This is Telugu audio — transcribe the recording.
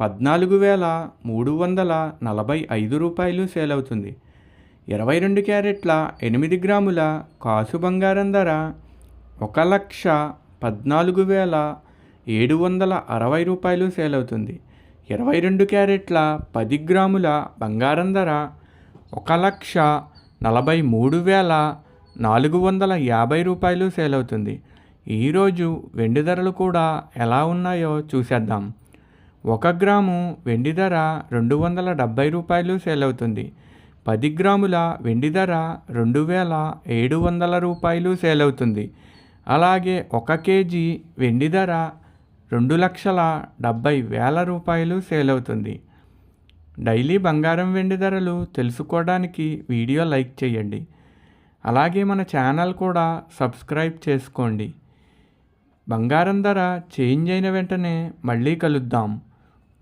పద్నాలుగు వేల మూడు వందల నలభై ఐదు రూపాయలు సేల్ అవుతుంది. ఇరవై రెండు క్యారెట్ల ఎనిమిది గ్రాముల కాసు బంగారం ధర ఒక లక్ష పద్నాలుగు వేల ఏడు వందల అరవై రూపాయలు సేల్ అవుతుంది. ఇరవై రెండు క్యారెట్ల పది గ్రాముల బంగారం ధర ఒక లక్ష నలభై మూడు వేల నాలుగు వందల యాభై రూపాయలు సేల్ అవుతుంది. ఈరోజు వెండి ధరలు కూడా ఎలా ఉన్నాయో చూసేద్దాం. ఒక గ్రాము వెండి ధర రెండు వందల డెబ్భై రూపాయలు సేల్ అవుతుంది పది గ్రాముల వెండి ధర రెండు వేల ఏడు వందల రూపాయలు సేల్ అవుతుంది అలాగే ఒక కేజీ వెండి ధర రెండు లక్షల డెబ్భై వేల రూపాయలు సేల్ అవుతుంది డైలీ బంగారం వెండి ధరలు తెలుసుకోవడానికి వీడియో లైక్ చేయండి. అలాగే మన ఛానల్ కూడా సబ్స్క్రైబ్ చేసుకోండి. బంగారం ధర చేంజ్ అయిన వెంటనే మళ్ళీ కలుద్దాం.